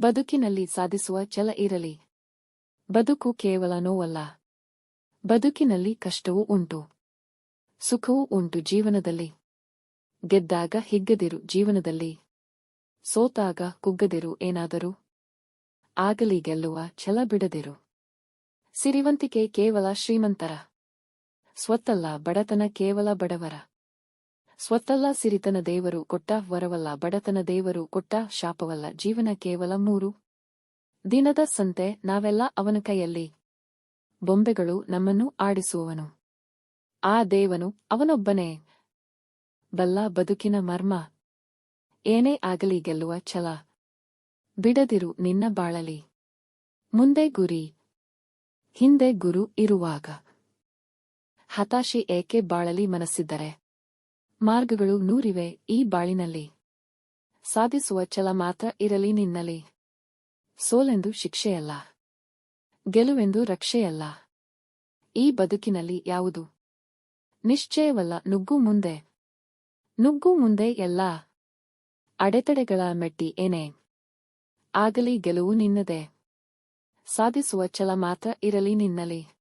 ಬದುಕಿನಲ್ಲಿ ಸಾಧಿಸುವ ಛಲ ಇರಲಿ. ಬದುಕು ಕೇವಲ ನೋವಲ್ಲ. ಬದುಕಿನಲ್ಲಿ ಕಷ್ಟವೂ ಉಂಟು. ಸುಖವೂ ಉಂಟು ಜೀವನದಲ್ಲಿ. ಗೆದ್ದಾಗ ಹಿಗ್ಗದಿರು ಜೀವನದಲ್ಲಿ. ಸೋತಾಗ ಕುಗ್ಗದಿರು ಏನಾದರೂ. ಆಗಲಿ ಗೆಲ್ಲುವ ಛಲ ಬಿಡದಿರು. ಸಿರಿವಂತಿಕೆ ಕೇವಲ ಶ್ರೀಮಂತರ. ಸ್ವತ್ತಲ್ಲ ಬಡತನ ಕೇವಲ ಬಡವರ. ಸ್ವತ್ತಲ್ಲ ಸಿರಿತನ ದೇವರು ಕೊಟ್ಟ ವರವಲ್ಲ, ಬಡತನ ದೇವರು ಕೊಟ್ಟ ಶಾಪವಲ್ಲ, ಜೀವನ ಕೇವಲ ಮೂರು. ದಿನದ ಸಂತೆ, ನಾವೆಲ್ಲ ಅವನ ಕೈಯಲ್ಲಿ. ಬೊಂಬೆಗಳು ನಮ್ಮನ್ನು ಆಡಿಸುವವನು. ಆ ದೇವನು ಅವನೊಬ್ಬನೇ. ಬಲ್ಲ ಬದುಕಿನ ಮರ್ಮ. ಏನೇ ಆಗಲಿ ಗೆಲ್ಲುವ ಛಲ. ಬಿಡದಿರು ನಿನ್ನ ಬಾಳಲಿ. ಮುಂದೆ ಗುರಿ. ಹಿಂದೆ ಗುರು ಇರುವಾಗ. ಹತಾಶೆ ಏಕೆ ಬಾಳಲಿ ಮನಸ್ಸಿದ್ದರೆ. ಮಾರ್ಗಗಳು ನೂರಿವೆ ಈ ಬಾಳಿನಲ್ಲಿ. ಸಾಧಿಸುವ ಛಲ ಮಾತ್ರ ಇರಲಿ ನಿನ್ನಲಿ ಸೋಲೆಂದು ಶಿಕ್ಷೆಯಲ್ಲ. ಗೆಲುವೆಂದು ರಕ್ಷೆಯಲ್ಲ. ಈ ಬದುಕಿನಲ್ಲಿ ಯಾವುದು? ನಿಶ್ಚಯವಲ್ಲ, ನುಗ್ಗು ಮುಂದೆ. ನುಗ್ಗು ಮುಂದೆ ಎಲ್ಲ. ಅಡೆತಡೆಗಳ ಮೆಟ್ಟಿ ಏನೇ? ಆಗಲಿ ಗೆಲುವು ನಿನ್ನದೆ. ಸಾಧಿಸುವ ಛಲ ಮಾತ್ರ ಇರಲಿ ನಿನ್ನಲ್ಲಿ.